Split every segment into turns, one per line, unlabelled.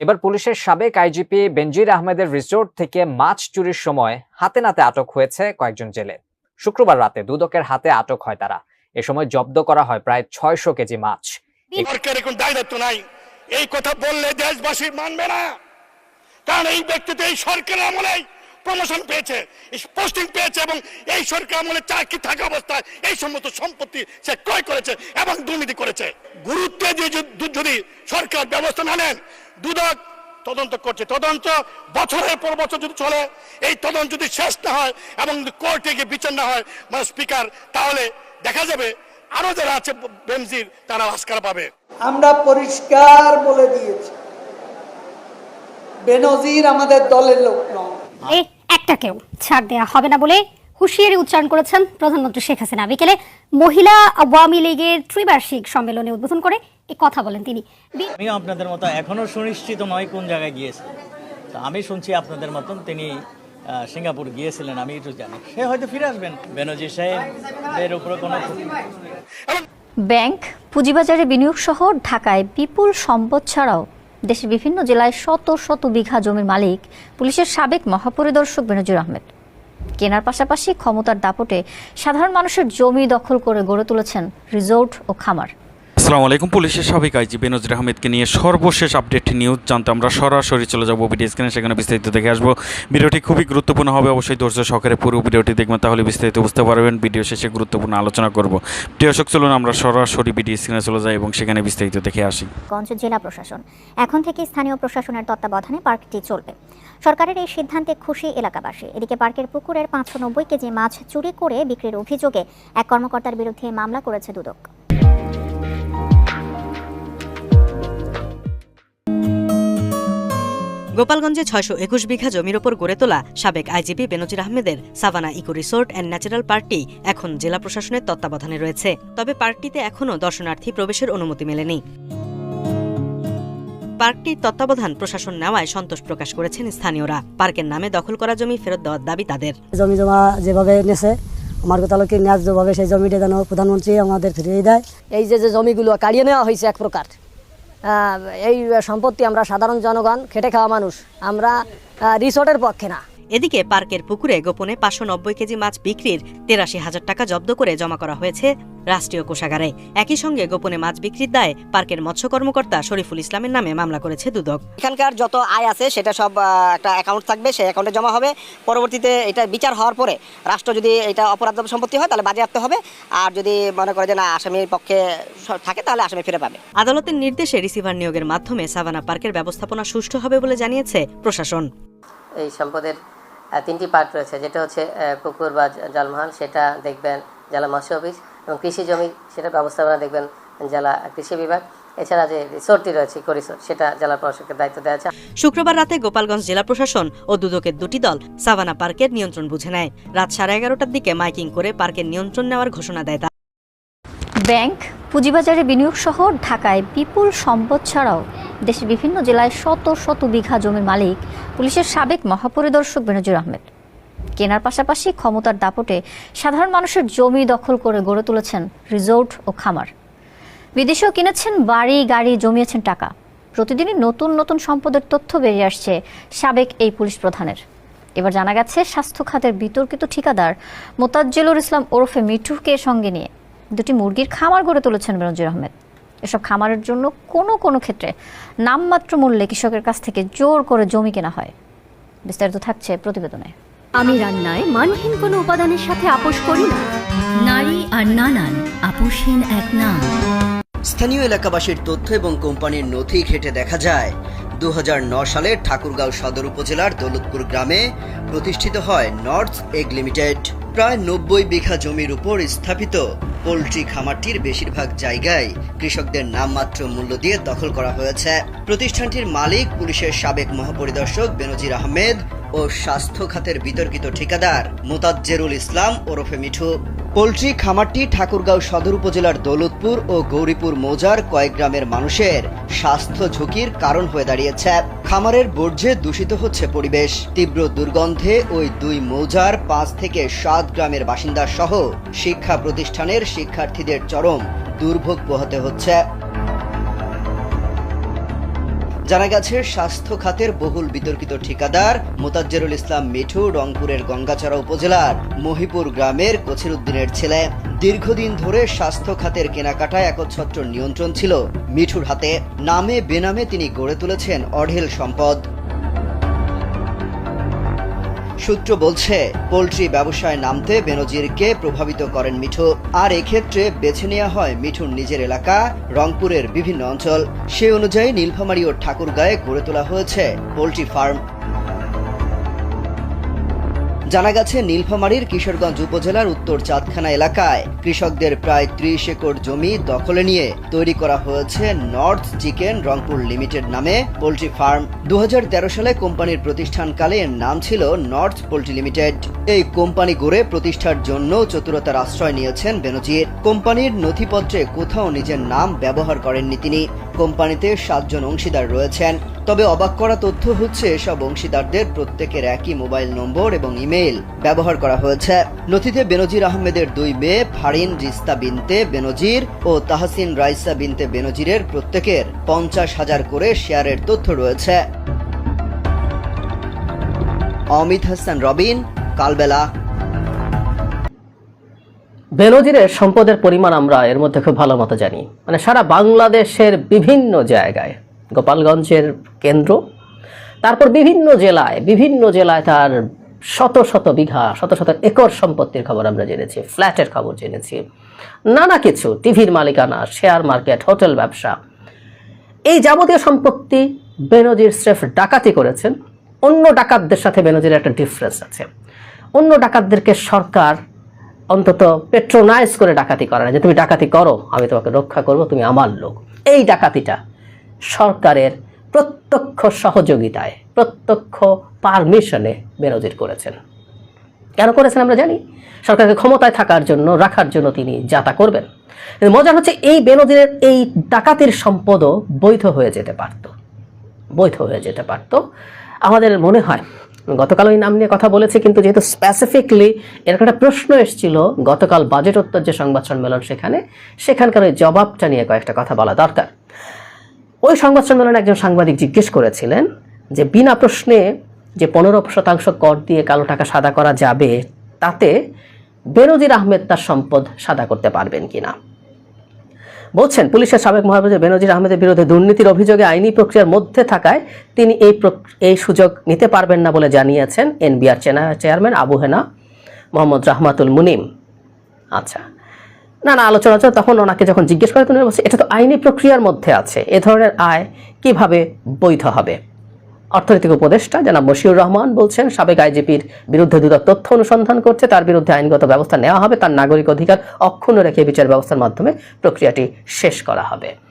এবার পুলিশের সাবেক আইজিপি বেনজির আহমেদের রিসোর্ট থেকে মাছ চুরির সময় হাতে নাতে আটক হয়েছে কয়েকজন জেলে। শুক্রবার রাতে দুদকের হাতে আটক হয় তারা। এ সময় জব্দ করা হয় প্রায় ছয়শো কেজি মাছ।
নাই। এই কথা বললে দেশবাসী মানবে না। কারণ এই ব্যক্তিতে এই সরকারের আমলেই প্রমোশন পেয়েছে পোস্টিং পেয়েছে এবং এই সরকার আমলে চাকরি থাকা অবস্থায় এই সমস্ত সম্পত্তি সে ক্রয় করেছে এবং দুর্নীতি করেছে। গুরুত্ব দিয়ে যদি- সরকার ব্যবস্থা না নেন দুদক তদন্ত করছে। তদন্ত বছরের পর বছর যদি চলে এই তদন্ত যদি শেষ না হয় এবং কোর্টে গিয়ে বিচার না হয় মানে স্পিকার তাহলে দেখা যাবে আরও যারা আছে বেনজির তারা আস্কার পাবে।
আমরা পরিষ্কার বলে দিয়েছি বেনজির আমাদের দলের লোক নয়।
এই একটাকেও ছাড় দেয়া হবে না বলে হুঁশিয়ারি উচ্চারণ করেছেন প্রধানমন্ত্রী শেখ হাসিনা। বিকেলে মহিলা আওয়ামী লীগের ত্রিবার্ষিক সম্মেলনে উদ্বোধন করে এ কথা বলেন তিনি।
আমিও আপনাদের মতো এখনও সুনিশ্চিত নয় কোন জায়গায় গিয়েছে। তো আমি শুনছি আপনাদের মতন তিনি সিঙ্গাপুর গিয়েছিলেন আমি একটু জানি। সে হয়তো ফিরে আসবেন। বেনজি সাহেবের উপরে কোনো
ব্যাংক পুঁজিবাজারে বিনিয়োগ সহ ঢাকায় বিপুল সম্পদ ছাড়াও দেশের বিভিন্ন জেলায় শত শত বিঘা জমির মালিক, পুলিশের সাবেক মহাপরিদর্শক বেনজির আহমেদ। কেনার পাশাপাশি ক্ষমতার দাপটে সাধারণ মানুষের জমি দখল করে গড়ে তুলেছেন রিসোর্ট ও খামার।
আসসালামু আলাইকুম। পুলিশের সাবেক আইজি বেনজির আহমেদকে নিয়ে সর্বশেষ আপডেট নিউজ জানতে আমরা সরাসরি চলে যাব ভিডিও স্ক্রিনে। সেখানে বিস্তারিত দেখে আসব। ভিডিওটি খুবই গুরুত্বপূর্ণ হবে। অবশ্যই ধৈর্য সহকারে পুরো ভিডিওটি দেখবেন, তাহলে বিস্তারিত বুঝতে পারবেন। ভিডিও শেষে গুরুত্বপূর্ণ আলোচনা করব। দর্শক, চলুন আমরা সরাসরি ভিডিও স্ক্রিনে চলে যাই এবং সেখানে বিস্তারিত দেখে আসি।
গঞ্জ জেলা প্রশাসন। এখন থেকে স্থানীয় প্রশাসনের তত্ত্বাবধানে পার্কটি চলবে। সরকারের এই সিদ্ধান্তে খুশি এলাকাবাসী। এদিকে পার্কের পুকুরের পাঁচশো নব্বই কেজি মাছ চুরি করে বিক্রির অভিযোগে এক কর্মকর্তার বিরুদ্ধে মামলা করেছে দুদক।
গোপালগঞ্জে ছয়শো একুশ বিঘা জমির ওপর গড়ে তোলা সাবেক আইজিপি বেনজির আহমেদের Savanna eco resort and natural পার্কটি এখন জেলা প্রশাসনের তত্ত্বাবধানে রয়েছে। তবে পার্কটিতে এখনও দর্শনার্থী প্রবেশের অনুমতি মেলেনি। পার্কটির তত্ত্বাবধান প্রশাসন নেওয়ায় সন্তোষ প্রকাশ করেছেন স্থানীয়রা। পার্কের নামে দখল করা জমি ফেরত দেওয়ার দাবি তাদের।
জমি জমা যেভাবে নেছে আমার তালুকে ন্যায্যভাবে সেই জমিটা যেন প্রধানমন্ত্রী আমাদের ফিরিয়ে দেয়।
এই যে যে জমিগুলো কাড়িয়ে নেওয়া হয়েছে এক প্রকার এই সম্পত্তি আমরা সাধারণ জনগণ খেটে খাওয়া মানুষ। আমরা রিসোর্টের পক্ষে না।
এদিকে পার্কের পুকুরে গোপনে পাঁচশো নব্বই কেজি মাছ বিক্রির তেরাশি হাজার টাকা জব্দ করে জমা করা হয়েছে রাষ্ট্রীয় কোষাগারে। একই সঙ্গে গোপনে মাছ বিক্রির দায়ে পার্কের মৎস্য কর্মকর্তা শরীফুল ইসলামের নামে মামলা করেছে দুদক।
এখানকার যত আয় আছে সেটা সব একটা অ্যাকাউন্ট থাকবে সেই অ্যাকাউন্টে জমা হবে। পরবর্তীতে এটা বিচার হওয়ার পরে রাষ্ট্র যদি এটা অপরাধ সম্পত্তি হয় তাহলে বাজেয়াপ্ত হবে। আর যদি মনে করে যে না আসামির পক্ষে থাকে তাহলে আসামি ফিরে পাবে।
আদালতের নির্দেশে রিসিভার নিয়োগের মাধ্যমে সাভানা পার্কের ব্যবস্থাপনা সুষ্ঠু হবে বলে জানিয়েছে প্রশাসন।
এই সম্পদের তিনটি পার্ট রয়েছে। যেটা হচ্ছে আহ, পুকুর বা জলমহল সেটা দেখবেন জেলা মৎস্য অফিস এবং কৃষি জমি সেটা ব্যবস্থাপনা দেখবেন জেলা কৃষি বিভাগ। এছাড়া যে রিসোর্টটি রয়েছে রিসোর্ট সেটা জেলা প্রশাসকের দায়িত্ব দেওয়া আছে।
শুক্রবার রাতে গোপালগঞ্জ জেলা প্রশাসন ও দুদকের দুটি দল সাভানা পার্কের নিয়ন্ত্রণ বুঝে নেয়। রাত সাড়ে এগারোটার দিকে মাইকিং করে পার্কের নিয়ন্ত্রণ নেওয়ার ঘোষণা দেয়।
ব্যাংক পুঁজিবাজারে বিনিয়োগ সহ ঢাকায় বিপুল সম্পদ ছাড়াও দেশের বিভিন্ন জেলায় শত শত বিঘা জমির মালিক পুলিশের সাবেক মহাপরিদর্শক বেনজির আহমেদ। কেনার পাশাপাশি ক্ষমতার দাপটে সাধারণ মানুষের জমি দখল করে গড়ে তুলেছেন রিসোর্ট ও খামার। বিদেশেও কিনেছেন বাড়ি, গাড়ি, জমিয়েছেন টাকা। প্রতিদিনই নতুন নতুন সম্পদের তথ্য বেরিয়ে আসছে সাবেক এই পুলিশ প্রধানের। এবার জানা গেছে, স্বাস্থ্য খাতের বিতর্কিত ঠিকাদার মোতাজ্জেলুর ইসলাম ওরফে মিঠুকে সঙ্গে নিয়ে দুটি মুরগির খামার গড়ে তুলেছেন বেনজির আহমেদ। এসব খামারের জন্য কোনো কোনো ক্ষেত্রে নামমাত্র মূল্যে কৃষকের কাছ থেকে জোর করে জমি কেনা হয়। বিস্তারিত থাকছে প্রতিবেদনে।
আমি রান্নায় মানহীন কোনো উপাদানের সাথে আপোষ করি না। নারী আর নানান আপোষহীন এক নাম।
স্থানীয় এলাকাবাসীর তথ্য এবং কোম্পানির নথি ঘেটে দেখা যায়। দু সালে ঠাকুরগাঁও সদর উপজেলার দৌলতপুর গ্রামে প্রতিষ্ঠিত হয় নর্থ এগ লিমিটেড। প্রায় নব্বই বিঘা জমির উপর স্থাপিত পোলট্রি খামারটির বেশিরভাগ জায়গায় কৃষকদের নামমাত্র মূল্য দিয়ে দখল করা হয়েছে। প্রতিষ্ঠানটির মালিক পুলিশের সাবেক মহাপরিদর্শক বেনজির আহমেদ ও স্বাস্থ্য খাতের বিতর্কিত ঠিকাদার মোতাজ্জেরুল ইসলাম ওরফে মিঠু। পোলট্রি, খামারটি ঠাকুরগাঁও সদর উপজেলার দৌলতপুর ও গৌরীপুর মৌজার কয়েক গ্রামের মানুষের স্বাস্থ্য ঝুঁকির কারণ হয়ে দাঁড়িয়েছে। খামারের বর্জ্যে দূষিত হচ্ছে পরিবেশ। তীব্র দুর্গন্ধে ওই দুই মৌজার পাঁচ থেকে সাত গ্রামের বাসিন্দা সহ শিক্ষা প্রতিষ্ঠানের শিক্ষার্থীদের চরম দুর্ভোগ পোহাতে হচ্ছে। জানা গেছে, স্বাস্থ্য খাতের বহুল বিতর্কিত ঠিকাদার মোতাজ্জেরুল ইসলাম মিঠু রংপুরের গঙ্গাচড়া উপজেলার মহিপুর গ্রামের কছিরুদ্দিনের ছেলে। দীর্ঘদিন ধরে স্বাস্থ্য খাতের কেনাকাটায় একচ্ছত্র নিয়ন্ত্রণ ছিল মিঠুর হাতে। নামে বেনামে তিনি গড়ে তুলেছেন অঢেল সম্পদ। সূত্র বলছে, পোলট্রি ব্যবসায় নামতে বেনজিরকে প্রভাবিত করেন মিঠু। আর এক্ষেত্রে বেছে নেওয়া হয় মিঠুর নিজের এলাকা, রংপুরের বিভিন্ন অঞ্চল। সে অনুযায়ী নীলফামারী ও ঠাকুরগাঁয়ে গড়ে তোলা হয়েছে পোলট্রি ফার্ম। জানা গেছে, নীলফামারীর কিশোরগঞ্জ উপজেলার উত্তর চাঁদখানা এলাকায় কৃষকদের প্রায় ত্রিশ একর জমি দখলে নিয়ে তৈরি করা হয়েছে নর্থ চিকেন রংপুর লিমিটেড নামে পোলট্রি ফার্ম। দু হাজার তেরো সালে কোম্পানির প্রতিষ্ঠানকালে নাম ছিল নর্থ পোলট্রি লিমিটেড। এই কোম্পানি গড়ে প্রতিষ্ঠার জন্য চতুরতার আশ্রয় নিয়েছেন বেনজির। কোম্পানির নথিপত্রে কোথাও নিজের নাম ব্যবহার করেননি তিনি। কোম্পানিতে সাতজন অংশীদার রয়েছেন। তবে অবাক করা তথ্য হচ্ছে এসব অংশীদারদের প্রত্যেকের একই মোবাইল নম্বর এবং ইমেইল ব্যবহার করা হয়েছে। নথিতে বেনজির আহমেদের দুই মেয়ে, ফারিন রিস্তা বিনতে বেনজির ও তাহসিন রাইসা বিনতে বেনজিরের প্রত্যেকের পঞ্চাশ হাজার করে শেয়ারের তথ্য রয়েছে। অমিত হাসান, রবিন, কালবেলা।
বেনজিরের সম্পদের পরিমাণ আমরা এর মধ্যে খুব ভালো মতো জানি। মানে সারা বাংলাদেশের বিভিন্ন জায়গায়। গোপালগঞ্জের কেন্দ্র। তারপর বিভিন্ন জেলায় বিভিন্ন জেলায় তার শত শত বিঘা, শত শত একর সম্পত্তির খবর আমরা জেনেছি, ফ্ল্যাটের খবর জেনেছি। নানা কিছু, টিভির মালিকানা, শেয়ার মার্কেট, হোটেল ব্যবসা। এই যাবতীয় সম্পত্তি বেনজির স্রেফ ডাকাতি করেছেন। অন্য ডাকাতদের সাথে বেনজির একটা ডিফারেন্স আছে। অন্য ডাকাতদেরকে সরকার অন্তত পেট্রোনাইজ করে ডাকাতি করে না যে, তুমি ডাকাতি করো, আমি তোমাকে রক্ষা করব, তুমি আমার লোক। এই ডাকাতিটা সরকারের প্রত্যক্ষ সহযোগিতায়, প্রত্যক্ষ পারমিশনে বেনজির করেছেন। কেন করেছেন আমরা জানি? সরকারকে ক্ষমতায় থাকার জন্য, রাখার জন্য তিনি যাতা করবেন। মজার হচ্ছে এই বেনজিরের এই ডাকাতির সম্পদও বৈধ হয়ে যেতে পারত। বৈধ হয়ে যেতে পারত। আমাদের মনে হয়, গতকাল ওই নাম নিয়ে কথা বলেছি, কিন্তু যেহেতু স্পেসিফিকলি এরকম একটা প্রশ্ন এসেছিল, গতকাল বাজেট উত্তর যে সংবাদ সম্মেলন সেখানে, সেখানকার ওই জবাবটা নিয়ে কয়েকটা কথা বলা দরকার। ওই সংবাদ সম্মেলনে একজন সাংবাদিক জিজ্ঞেস করেছিলেন যে বিনা প্রশ্নে যে পনেরো শতাংশ কর দিয়ে কালো টাকা সাদা করা যাবে, তাতে বেনজির আহমেদ তার সম্পদ সাদা করতে পারবেন কিনা? বলছেন, পুলিশের সাবেক মহারাজা বেনজির আহমেদের বিরুদ্ধে দুর্নীতির অভিযোগে আইনি প্রক্রিয়ার মধ্যে থাকায় তিনি এই এই সুযোগ নিতে পারবেন না বলে জানিয়েছেন এনবিআর চেয়ারম্যান আবু হেনা মোহাম্মদ রাহমাতুল মুনিম। আচ্ছা না না, আলোচনা হচ্ছে, তখন ওনাকে যখন জিজ্ঞেস করে তিনি বলছে, এটা তো আইনি প্রক্রিয়ার মধ্যে আছে। এ ধরনের আয় কীভাবে বৈধ হবে? অর্থনৈতিক উপদেষ্টা জনাব বশিউর রহমান বলছেন, সাবেক আইজিপির বিরুদ্ধে দুদক তথ্য অনুসন্ধান করছে, তার বিরুদ্ধে আইনগত ব্যবস্থা নেওয়া হবে, তার নাগরিক অধিকার অক্ষুণ্ণ রেখে বিচার ব্যবস্থার মাধ্যমে প্রক্রিয়াটি শেষ করা হবে।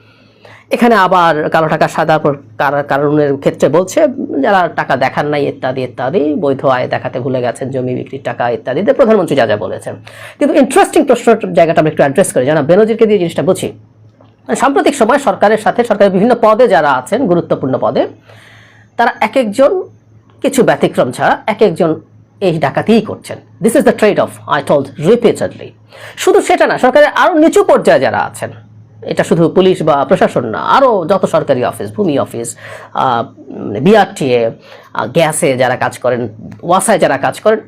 এখানে আবার কালো টাকা সাদা কার- কারণের ক্ষেত্রে বলছে যারা টাকা দেখান নাই ইত্যাদি ইত্যাদি, বৈধ আয় দেখাতে ভুলে গেছেন, জমি বিক্রির টাকা ইত্যাদিতে প্রধানমন্ত্রী যা যা বলেছেন। কিন্তু ইন্টারেস্টিং প্রশ্ন জায়গাটা আমরা একটু অ্যাড্রেস করি। জানা, বেনজিরকে দিয়ে জিনিসটা বুঝি। সাম্প্রতিক সময় সরকারের সাথে, সরকারের বিভিন্ন পদে যারা আছেন, গুরুত্বপূর্ণ পদে, তারা এক একজন কিছু ব্যতিক্রম ছাড়া এক একজন এই ডাকাতিই করছেন। This is the trade off I told repeatedly শুধু সেটা না, সরকারের আরও নিচু পর্যায়ে যারা আছেন এটা শুধু পুলিশ বা প্রশাসন না আরও যত সরকারি অফিস, ভূমি অফিস বিআরটিএ গ্যাসে যারা কাজ করেন, ওয়াসায় যারা কাজ করেন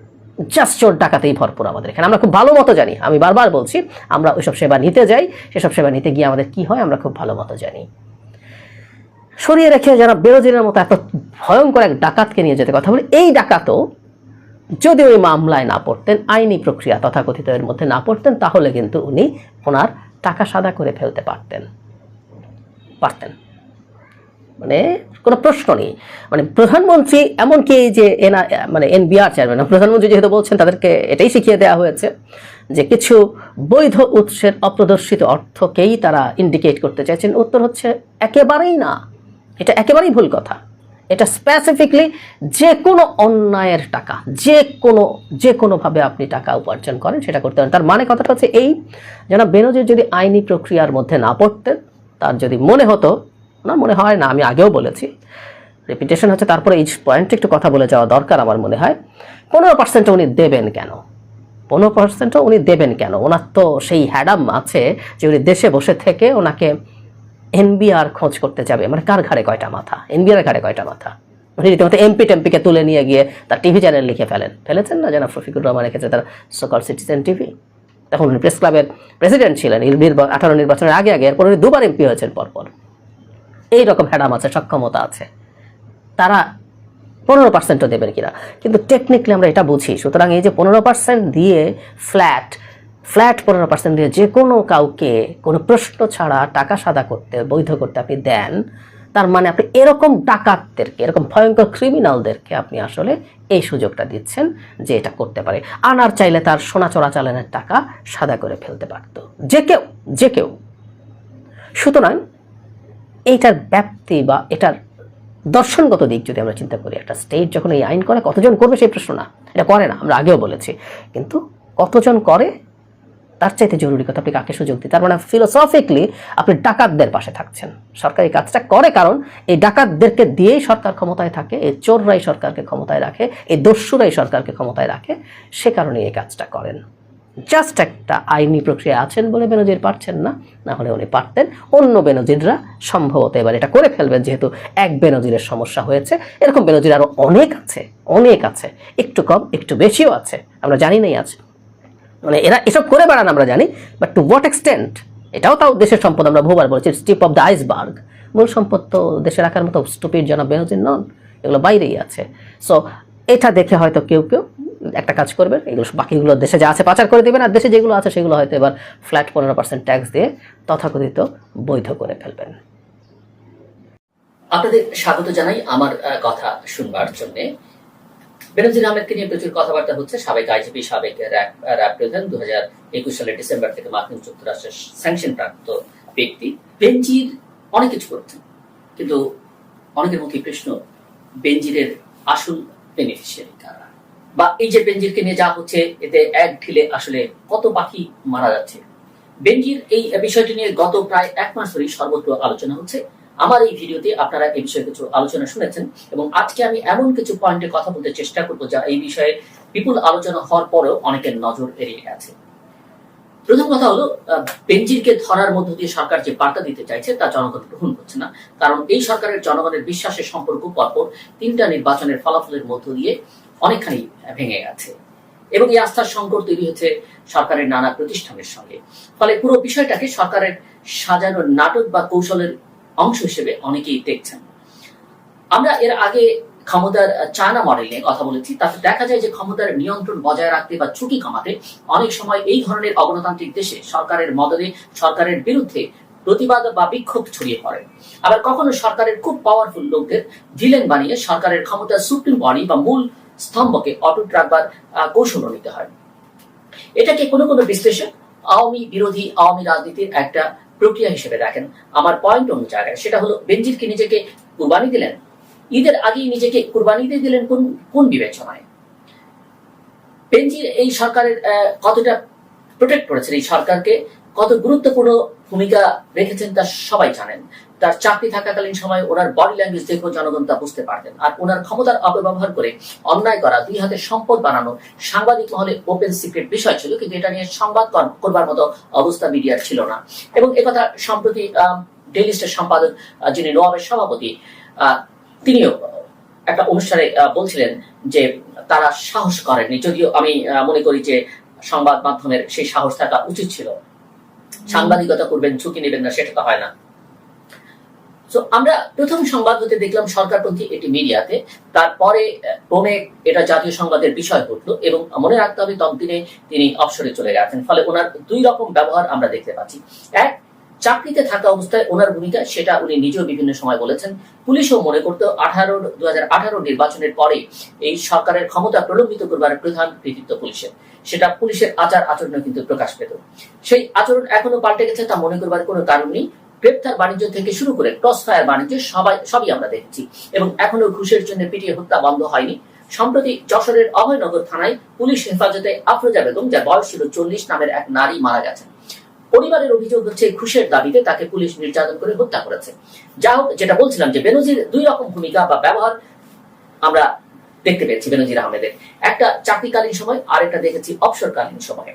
জাস্ট চোর ডাকাতেই ভরপুর আমাদের এখানে। আমরা খুব ভালো মতো জানি, আমি বারবার বলছি, আমরা ওইসব সেবা নিতে যাই, সেসব সেবা নিতে গিয়ে আমাদের কি হয়, আমরা খুব ভালো মতো জানি। সরিয়ে রেখে যারা বেরোজিনের মতো এত ভয়ঙ্কর এক ডাকাতকে নিয়ে যেতে কথা বলি, এই ডাকাতও যদি ওই মামলায় না পড়তেন, আইনি প্রক্রিয়া তথাকথিত এর মধ্যে না পড়তেন, তাহলে কিন্তু উনি ওনার টাকা সাদা করে ফেলতে পারতেন। পারতেন। মানে কোনো প্রশ্ন নেই। মানে প্রধানমন্ত্রী, এমনকি এই যে এনা মানে এনবিআর চেয়ারম্যান, প্রধানমন্ত্রী যেহেতু বলছেন, তাদেরকে এটাই শিখিয়ে দেওয়া হয়েছে যে কিছু বৈধ উৎসের অপ্রদর্শিত অর্থকেই তারা ইন্ডিকেট করতে চাইছেন। উত্তর হচ্ছে, একেবারেই না। এটা একেবারেই ভুল কথা। এটা স্পেসিফিকলি যে কোনো অন্যায়ের টাকা যে কোনো যে কোনোভাবে আপনি টাকা উপার্জন করেন, সেটা করতে পারেন। তার মানে কথাটা হচ্ছে এই, যেন বেনজির যদি আইনি প্রক্রিয়ার মধ্যে না পড়তেন, তার যদি মনে হতো, না মনে হয়, না আমি আগেও বলেছি রেপিটেশন হচ্ছে, তারপরে এই পয়েন্টে একটু কথা বলে যাওয়া দরকার আমার মনে হয়, পনেরো পার্সেন্ট উনি দেবেন কেন? পনেরো পার্সেন্টও উনি দেবেন কেন? ওনার তো সেই হ্যাডাম আছে যে উনি দেশে বসে থেকে ওনাকে এনবিআর খোঁজ করতে যাবে। মানে কার ঘাড়ে কয়টা মাথা? এনবিআর ঘাড়ে কয়টা মাথা? উনি রীতিমতো এমপি টেম্পিকে তুলে নিয়ে গিয়ে তার টিভি চ্যানেল লিখে ফেলেন। ফেলেছেন না? জানা ফিকুর রহমান রেখেছে তার সকাল সিটিজেন টিভি। তখন উনি প্রেস ক্লাবের প্রেসিডেন্ট ছিলেন। আঠারো নির্বাচনের আগে আগে, এরপর উনি দুবার এমপি হয়েছেন পরপর। এইরকম হ্যাডাম আছে, সক্ষমতা আছে। তারা পনেরো পার্সেন্টও দেবেন কিনা? কিন্তু টেকনিক্যালি আমরা এটা বুঝি। সুতরাং এই যে পনেরো পার্সেন্ট দিয়ে ফ্ল্যাট ফ্ল্যাট পনেরো পার্সেন্ট দিয়ে যে কোনো কাউকে কোনো প্রশ্ন ছাড়া টাকা সাদা করতে, বৈধ করতে আপনি দেন, তার মানে আপনি এরকম ডাকাতদেরকে, এরকম ভয়ঙ্কর ক্রিমিনালদেরকে আপনি আসলে এই সুযোগটা দিচ্ছেন যে এটা করতে পারে। আনার চাইলে তার সোনা চোরাচালানের টাকা সাদা করে ফেলতে পারতো। যে কেউ যে কেউ। সুতরাং এইটার ব্যাপ্তি বা এটার দর্শনগত দিক যদি আমরা চিন্তা করি, একটা স্টেট যখন এই আইন করে কতজন করবে সেই প্রশ্ন না। এটা করে না, আমরা আগেও বলেছি। কিন্তু কতজন করে তার চাইতে জরুরি কথা আপনি কাকে সুযোগ দিতে তার মানে ফিলোসফিকলি আপনি ডাকাতদের পাশে থাকছেন। সরকার এই কাজটা করে কারণ এই ডাকাতদেরকে দিয়েই সরকার ক্ষমতায় থাকে, এই চোররাই সরকারকে ক্ষমতায় রাখে, এই দস্যুরাই সরকারকে ক্ষমতায় রাখে, সে কারণে এই কাজটা করেন। জাস্ট একটা আইনি প্রক্রিয়া আছেন বলে বেনজির পারছেন না না হলে উনি পারতেন। অন্য বেনজিররা সম্ভবত এবার এটা করে ফেলবেন, যেহেতু এক বেনজিরের সমস্যা হয়েছে। এরকম বেনজির আরও অনেক আছে অনেক আছে। একটু কম, একটু বেশিও আছে। আমরা জানি নাই আছে মানে এরা এসব করে বেড়ান আমরা জানি বাট টু হোয়াট এক্সটেন্ট এটাও তাও দেশের সম্পদ, আমরা বহুবার বলেছি স্টিপ অফ দ্য আইসবার্গ মূল সম্পদ তো দেশে রাখার মতো স্টুপিড জনাব বেনজির নন, এগুলো বাইরেই আছে। সো এটা দেখে হয়তো কেউ কেউ একটা কাজ করবেন এগুলো বাকিগুলো দেশে যা আছে পাচার করে দেবেন, আর দেশে যেগুলো আছে সেগুলো হয়তো এবার ফ্ল্যাট পনেরো পার্সেন্ট ট্যাক্স দিয়ে তথাকথিত বৈধ করে ফেলবেন।
আপনাদের স্বাগত জানাই আমার কথা শুনবার জন্য। বেনজির আহমেদকে নিয়ে প্রচুর কথাবার্তা হচ্ছে। সাবেক আইজিপি, সাবেক র্যাব প্রধান দু হাজার একুশ সালের ডিসেম্বর থেকে মার্কিন যুক্তরাষ্ট্রের স্যাংশন প্রাপ্ত ব্যক্তি অনেক কিছু করছেন। কিন্তু অনেকের মুখে প্রশ্ন, বেনজিরের আসল বেনিফিশিয়ারি কারা? বা এই যে বেনজিরকে নিয়ে যা হচ্ছে, এতে এক ঢিলে আসলে কত পাখি মারা যাচ্ছে? বেনজির এই বিষয়টি নিয়ে গত প্রায় এক মাস ধরেই সর্বত্র আলোচনা হচ্ছে। আমার এই ভিডিওতে আপনারা এই বিষয়ে কিছু আলোচনা শুনেছেন এবং আজকে আমি এমন কিছু পয়েন্টে কথা বলতে চেষ্টা করব যা এই বিষয়ে বিপুল আলোচনা হওয়ার পরেও অনেকের নজর এড়িয়ে গেছে। প্রথম কথা হলো আহ, বেনজিরকে ধরার মধ্য দিয়ে সরকার যে বার্তা দিতে চাইছে তা জনগণ গ্রহণ করছে না। কারণ এই সরকারের জনগণের বিশ্বাসের সম্পর্ক পরপর তিনটা নির্বাচনের ফলাফলের মধ্য দিয়ে অনেকখানি ভেঙে গেছে। এবং এই আস্থার সংকট তৈরি হচ্ছে সরকারের নানা প্রতিষ্ঠানের সঙ্গে। ফলে পুরো বিষয়টাকে সরকারের সাজানো নাটক বা কৌশলের অংশ হিসেবে অনেকেই দেখছেন। আমরা এর আগে ক্ষমতার চায়না মডেল নিয়ে কথা বলেছি। তাতে দেখা যায় যে ক্ষমতার নিয়ন্ত্রণ বজায় রাখতে বা ঝুঁকি কমাতে অনেক সময় এই ধরনের অগণতান্ত্রিক দেশে সরকারের মদদে সরকারের বিরুদ্ধে প্রতিবাদ বা বিক্ষোভ ছড়িয়ে পড়ে। আবার কখনো সরকারের খুব পাওয়ারফুল লোকদের ভিলেন বানিয়ে সরকারের ক্ষমতার সুপ্রিম বডি বা মূল স্তম্ভকে অটুট রাখবার কৌশলও নিতে হয়। এটাকে কোনো কোনো বিশ্লেষক আওয়ামী বিরোধী, আওয়ামী রাজনীতির একটা প্রক্রিয়া হিসেবে দেখেন আমার পয়েন্ট অনুযায়ী সেটা হলো বেনজিরকে নিজেকে কুরবানি দিলেন? ঈদের আগেই নিজেকে কুরবানি দিয়ে দিলেন কোন কোন বিবেচনায়? বেনজির এই সরকারের কতটা প্রোটেক্ট করেছেন? এই সরকারকে কত গুরুত্বপূর্ণ ভূমিকা রেখেছেন তা সবাই জানেন। তার চাকরি থাকাকালীন সময় ওনার বডি ল্যাঙ্গুয়েজ দেখেও জনগণ তা বুঝতে পারতেন আর ওনার ক্ষমতার অপব্যবহার করে অন্যায় করা, দুই হাতে সম্পদ বানানো সাংবাদিক মহলে ওপেন সিক্রেট বিষয় ছিল, কিন্তু এটা নিয়ে সংবাদ করবার মতো অবস্থা মিডিয়ার ছিল না। এবং একথা সম্প্রতি ডেইলি স্টার সম্পাদক যিনি নোয়াবের সভাপতি তিনিও একটা অনুষ্ঠানে বলছিলেন যে তারা সাহস করেননি। যদিও আমি মনে করি যে সংবাদ মাধ্যমের সেই সাহস থাকা উচিত ছিল। সাংবাদিকতা করবেন, ঝুঁকি নেবেন না, সেটা তো হয় না। তো আমরা প্রথম সংবাদ হতে দেখলাম সরকারপন্থী একটি মিডিয়াতে। তারপরে ক্রমে এটা জাতীয় সংবাদের বিষয় ঘটলো এবং মনে রাখতে হবে ততদিনে তিনি অবসরে চলে গেছেন। ফলে ওনার দুই রকম ব্যবহার আমরা দেখতে পাচ্ছি। এক, চাকরিতে থাকা অবস্থায় ওনার ভূমিকা, সেটা উনি নিজেও বিভিন্ন সময় বলেছেন। পুলিশও মনে করতো, আঠারো দু নির্বাচনের পরে এই সরকারের ক্ষমতা প্রলম্বিত করবার প্রধান কৃতিত্ব পুলিশের। সেটা পুলিশের আচার আচরণে কিন্তু প্রকাশ পেত। সেই আচরণ এখনও পাল্টে গেছে, তা মনে করবার কোনো কারণ নেই। গ্রেপ্তার বাণিজ্য থেকে শুরু করে ক্রস ফায়ার বাণিজ্য সবাই সবই আমরা দেখছি। এবং এখনও ঘুষের জন্য পিটিয়ে হত্যা বন্ধ হয়নি। সম্প্রতি যশোরের অভয়নগর থানায় পুলিশ হেফাজতে আফরোজা বেগম, যার বয়স ছিল চল্লিশ, নামের এক নারী মারা গেছেন। পরিবারের অভিযোগ হচ্ছে, ঘুষের দাবিতে তাকে পুলিশ নির্যাতন করে হত্যা করেছে। যা হোক, যেটা বলছিলাম যে বেনজির দুই রকম ভূমিকা বা ব্যবহার আমরা দেখতে পেয়েছি বেনজির আহমেদের। একটা চাকরিকালীন সময় আর একটা দেখেছি অবসরকালীন সময়ে।